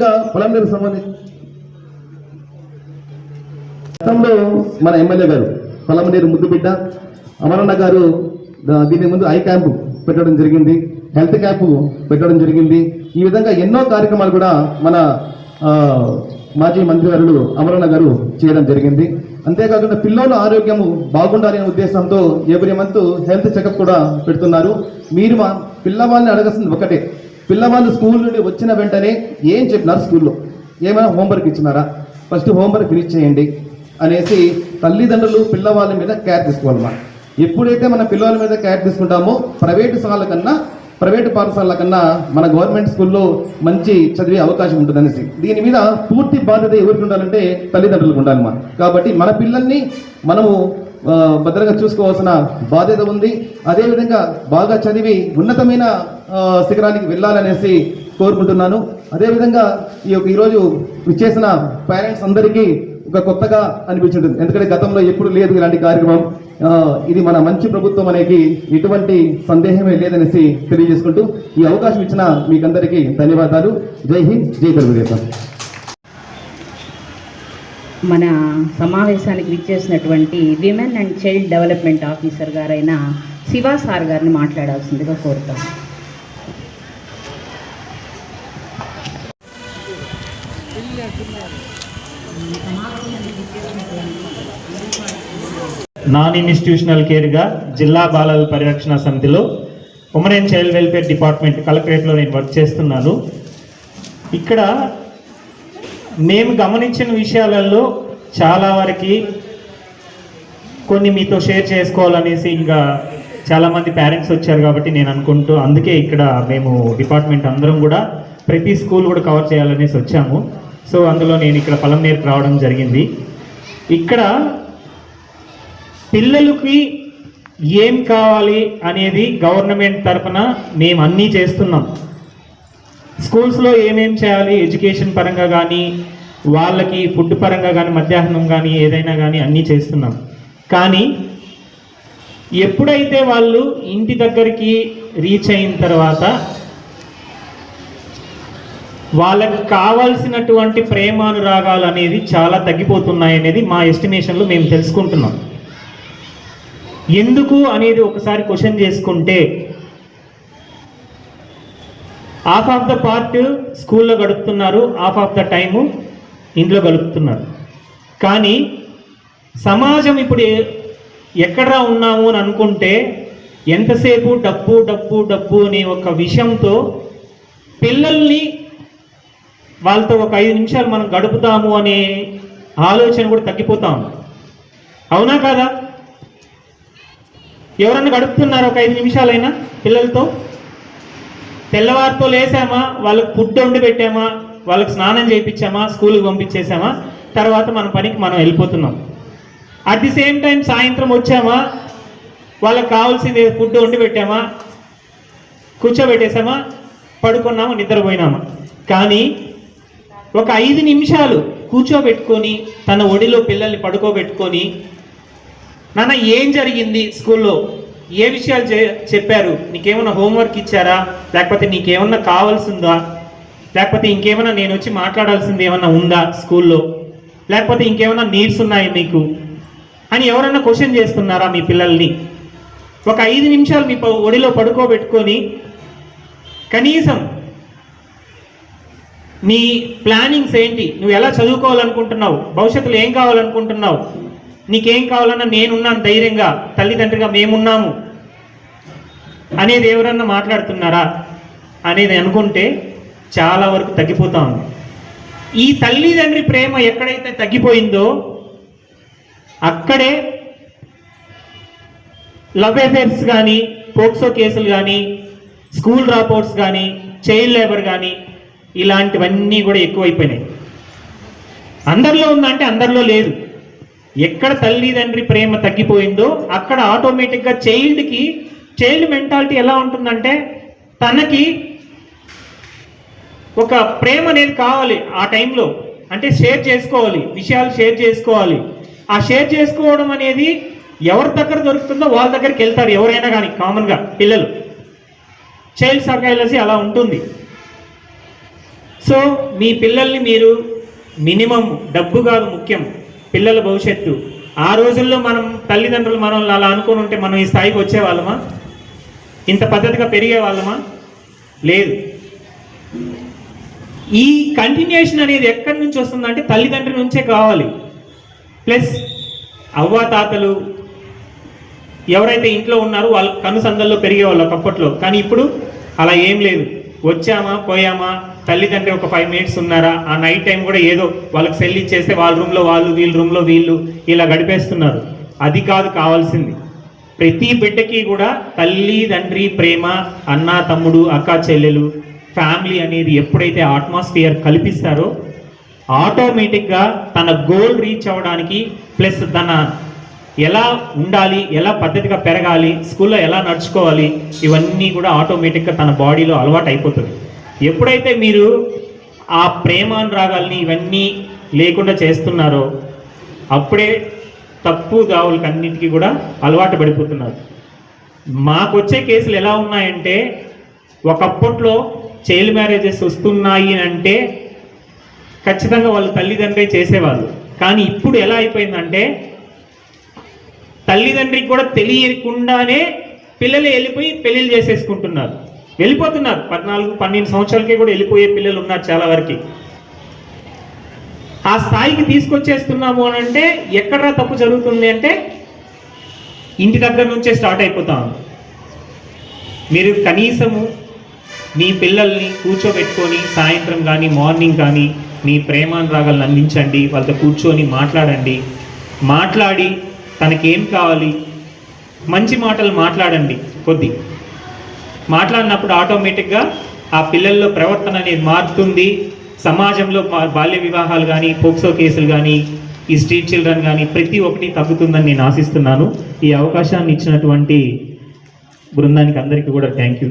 అదేవిధంగా పొలంనేరు సంబంధించి గతంలో మన ఎమ్మెల్యే గారు పొలంనేరు ముద్దుబిడ్డ అమరన్న గారు దీని ముందు ఐ క్యాంపు పెట్టడం జరిగింది హెల్త్ క్యాంపు పెట్టడం జరిగింది. ఈ విధంగా ఎన్నో కార్యక్రమాలు కూడా మన ఆ, మాజీ మంత్రివర్యులు అమరన్న గారు చేయడం జరిగింది. అంతేకాకుండా పిల్లల ఆరోగ్యము బాగుండాలనే ఉద్దేశంతో ఎవ్రీ మంత్ హెల్త్ చెకప్ కూడా పెడుతున్నారు. మీరు మా పిల్లవాళ్ళని అడగాల్సింది ఒకటే పిల్లవాళ్ళు స్కూల్ నుండి వచ్చిన వెంటనే ఏం చెప్పినారు స్కూల్లో? ఏమైనా హోంవర్క్ ఇచ్చినారా? ఫస్ట్ హోంవర్క్ ఫినిష్ చేయండి అనేసి తల్లిదండ్రులు పిల్లవాళ్ళ మీద కేర్ తీసుకోవాలన్నమాట. ఎప్పుడైతే మన పిల్లల మీద కేర్ తీసుకుంటామో ప్రైవేటు సహాల కన్నా ప్రైవేటు పాఠశాలల కన్నా మన గవర్నమెంట్ స్కూల్లో మంచి చదివే అవకాశం ఉంటుంది అనేసి దీని మీద పూర్తి బాధ్యత ఎవరికి ఉండాలంటే తల్లిదండ్రులకు ఉండాలన్నమాట. కాబట్టి మన పిల్లల్ని మనము భద్రంగా చూసుకోవాల్సిన బాధ్యత ఉంది. అదేవిధంగా బాగా చదివి ఉన్నతమైన శిఖరానికి వెళ్ళాలనేసి కోరుకుంటున్నాను. అదేవిధంగా ఈ యొక్క ఈరోజు విచ్చేసిన పేరెంట్స్ అందరికీ ఒక కొత్తగా అనిపించుంటుంది. ఎందుకంటే గతంలో ఎప్పుడు లేదు ఇలాంటి కార్యక్రమం. ఇది మన మంచి ప్రభుత్వం అనేది ఎటువంటి సందేహమే లేదనేసి తెలియజేసుకుంటూ ఈ అవకాశం ఇచ్చిన మీకందరికీ ధన్యవాదాలు. జై హింద్ జై తెలుగుదేశం. మన సమావేశానికి విచ్చేసినటువంటి women and child development officer గారైన శివ సార్ గారిని మాట్లాడాల్సిందిగా కోరుతాం. నాన్ ఇన్స్టిట్యూషనల్ కేర్గా జిల్లా బాలల పరిరక్షణ సమితిలో women and child welfare department కలెక్టరేట్లో నేను వర్క్ చేస్తున్నాను. ఇక్కడ మేము గమనించిన విషయాలలో చాలా వరకు కొన్ని మీతో షేర్ చేసుకోవాలనేసి ఇంకా చాలామంది పేరెంట్స్ వచ్చారు కాబట్టి నేను అనుకుంటూ అందుకే ఇక్కడ మేము డిపార్ట్మెంట్ అందరం కూడా ప్రతి స్కూల్ కూడా కవర్ చేయాలనేసి వచ్చాము. సో అందులో నేను ఇక్కడ పొలం నేర్పు రావడం జరిగింది. ఇక్కడ పిల్లలకి ఏం కావాలి అనేది గవర్నమెంట్ తరఫున మేము అన్నీ చేస్తున్నాం. స్కూల్స్లో ఏమేం చేయాలి? ఎడ్యుకేషన్ పరంగా కానీ వాళ్ళకి ఫుడ్ పరంగా కానీ మధ్యాహ్నం కానీ ఏదైనా కానీ అన్నీ చేస్తున్నాం. కానీ ఎప్పుడైతే వాళ్ళు ఇంటి దగ్గరికి రీచ్ అయిన తర్వాత వాళ్ళకి కావాల్సినటువంటి ప్రేమానురాగాలు అనేది చాలా తగ్గిపోతున్నాయి అనేది మా ఎస్టిమేషన్లో మేము తెలుసుకుంటున్నాం. ఎందుకు అనేది ఒకసారి క్వశ్చన్ చేసుకుంటే హాఫ్ ఆఫ్ ద పార్ట్ స్కూల్లో గడుపుతున్నారు హాఫ్ ఆఫ్ ద టైము ఇంట్లో గడుపుతున్నారు. కానీ సమాజం ఇప్పుడు ఎక్కడా ఎక్కడ ఉన్నాము అని అనుకుంటే ఎంతసేపు డబ్బు డబ్బు డబ్బు అనే ఒక విషయంతో పిల్లల్ని వాళ్ళతో ఒక ఐదు నిమిషాలు మనం గడుపుతాము అనే ఆలోచన కూడా తగ్గిపోతా ఉంది. అవునా కాదా? ఎవరన్నా గడుపుతున్నారు ఒక ఐదు నిమిషాలైనా పిల్లలతో? తెల్లవారితో లేసామా? వాళ్ళకి ఫుడ్ వండి పెట్టామా? వాళ్ళకి స్నానం చేయించామా? స్కూల్కి పంపించేసామా? తర్వాత మన పనికి మనం వెళ్ళిపోతున్నాం. అట్ ది సేమ్ టైం సాయంత్రం వచ్చామా? వాళ్ళకి కావాల్సింది ఫుడ్ వండి పెట్టామా? కూర్చోబెట్టేసామా? పడుకున్నామా? నిద్రపోయినామా? కానీ ఒక ఐదు నిమిషాలు కూర్చోబెట్టుకొని తన ఒడిలో పిల్లల్ని పడుకోబెట్టుకొని నాన్న ఏం జరిగింది స్కూల్లో? ఏ విషయాలు చెప్పారు? నీకేమైనా హోంవర్క్ ఇచ్చారా? లేకపోతే నీకేమన్నా కావాల్సిందా? లేకపోతే ఇంకేమైనా నేను వచ్చి మాట్లాడాల్సింది ఏమన్నా ఉందా స్కూల్లో? లేకపోతే ఇంకేమైనా నీడ్స్ ఉన్నాయి మీకు? అని ఎవరన్నా క్వశ్చన్ చేస్తున్నారా మీ పిల్లల్ని? ఒక ఐదు నిమిషాలు మీ ప- ఒడిలో పడుకోబెట్టుకొని కనీసం నీ ప్లానింగ్స్ ఏంటి? నువ్వు ఎలా చదువుకోవాలనుకుంటున్నావు? భవిష్యత్తులో ఏం కావాలనుకుంటున్నావు? నీకేం కావాలన్నా నేనున్నాను ధైర్యంగా తల్లిదండ్రిగా మేమున్నాము అనేది ఎవరన్నా మాట్లాడుతున్నారా అనేది అనుకుంటే చాలా వరకు తగ్గిపోతా ఉంది. ఈ తల్లిదండ్రి ప్రేమ ఎక్కడైతే తగ్గిపోయిందో అక్కడే లవ్ అఫేర్స్ కానీ పోక్సో కేసులు కానీ స్కూల్ డ్రాప్అవుట్స్ కానీ చైల్డ్ లేబర్ కానీ ఇలాంటివన్నీ కూడా ఎక్కువైపోయినాయి. అందరిలో ఉందంటే అందరిలో లేదు. ఎక్కడ తల్లిదండ్రి ప్రేమ తగ్గిపోయిందో అక్కడ ఆటోమేటిక్గా చైల్డ్కి చైల్డ్ మెంటాలిటీ ఎలా ఉంటుందంటే తనకి ఒక ప్రేమ అనేది కావాలి ఆ టైంలో. అంటే షేర్ చేసుకోవాలి విషయాలు షేర్ చేసుకోవాలి. ఆ షేర్ చేసుకోవడం అనేది ఎవరి దగ్గర దొరుకుతుందో వాళ్ళ దగ్గరికి వెళ్తారు ఎవరైనా కానీ కామన్గా పిల్లలు. చైల్డ్ సైకాలజీ అలా ఉంటుంది. సో మీ పిల్లల్ని మీరు మినిమం డబ్బు కాదు ముఖ్యం. పిల్లల భవిష్యత్తు. ఆ రోజుల్లో మనం తల్లిదండ్రులు మనం అలా అనుకుని ఉంటే మనం ఈ స్థాయికి వచ్చే వాళ్ళమా ఇంత పద్ధతిగా పెరిగే వాళ్ళమా లేదు. ఈ కంటిన్యూషన్ అనేది ఎక్కడి నుంచి వస్తుందంటే తల్లిదండ్రుల నుంచే కావాలి. ప్లస్ అవ్వ తాతలు ఎవరైతే ఇంట్లో ఉన్నారో వాళ్ళ కనుసందల్లో పెరిగేవాళ్ళు ఒకప్పట్లో కానీ ఇప్పుడు అలా ఏం లేదు. వచ్చామా పోయామా? తల్లిదండ్రి ఒక ఫైవ్ మినిట్స్ ఉన్నారా? ఆ నైట్ టైం కూడా ఏదో వాళ్ళకి సెల్ ఇచ్చేస్తే వాళ్ళ రూమ్లో వాళ్ళు వీళ్ళ రూమ్లో వీళ్ళు ఇలా గడిపేస్తున్నారు. అది కాదు కావాల్సింది. ప్రతి బిడ్డకి కూడా తల్లి తండ్రి ప్రేమ అన్న తమ్ముడు అక్క చెల్లెలు ఫ్యామిలీ అనేది ఎప్పుడైతే ఆట్మాస్ఫియర్ కల్పిస్తారో ఆటోమేటిక్గా తన గోల్ రీచ్ అవ్వడానికి ప్లస్ తన ఎలా ఉండాలి ఎలా పద్ధతిగా పెరగాలి స్కూల్లో ఎలా నడుచుకోవాలి ఇవన్నీ కూడా ఆటోమేటిక్గా తన బాడీలో అలవాటు అయిపోతుంది. ఎప్పుడైతే మీరు ఆ ప్రేమానురాగాల్ని ఇవన్నీ లేకుండా చేస్తున్నారో అప్పుడే తప్పు దావులకు అన్నిటికీ కూడా అలవాటు పడిపోతున్నారు. మాకు వచ్చే కేసులు ఎలా ఉన్నాయంటే ఒకప్పట్లో చైల్డ్ మ్యారేజెస్ వస్తున్నాయి అంటే ఖచ్చితంగా వాళ్ళు తల్లిదండ్రి చేసేవాళ్ళు. కానీ ఇప్పుడు ఎలా అయిపోయిందంటే తల్లిదండ్రికి కూడా తెలియకుండానే పిల్లలు వెళ్ళిపోయి పెళ్ళిళ్ళు చేసేసుకుంటున్నారు. వెళ్ళిపోతున్నారు. పద్నాలుగు పన్నెండు సంవత్సరాలకే కూడా వెళ్ళిపోయే పిల్లలు ఉన్నారు చాలా వరకు. ఆ స్థాయికి తీసుకొచ్చేస్తున్నాము అని అంటే ఎక్కడ తప్పు జరుగుతుంది అంటే ఇంటి దగ్గర నుంచే స్టార్ట్ అయిపోతాం మీరు కనీసము మీ పిల్లల్ని కూర్చోబెట్టుకొని సాయంత్రం కానీ మార్నింగ్ కానీ మీ ప్రేమానురాగాలను అందించండి వాళ్ళతో కూర్చొని మాట్లాడండి. మాట్లాడి తనకేం కావాలి? మంచి మాటలు మాట్లాడండి కొద్ది. మాట్లాడినప్పుడు ఆటోమేటిక్గా ఆ పిల్లల్లో ప్రవర్తన అనేది మారుతుంది. సమాజంలో బాల్య వివాహాలు కానీ పోక్సో కేసులు కానీ ఈ స్ట్రీట్ చిల్డ్రన్ కానీ ప్రతి ఒక్కటి తగ్గుతుందని నేను ఆశిస్తున్నాను. ఈ అవకాశాన్ని ఇచ్చినటువంటి బృందానికి అందరికీ కూడా థ్యాంక్ యూ.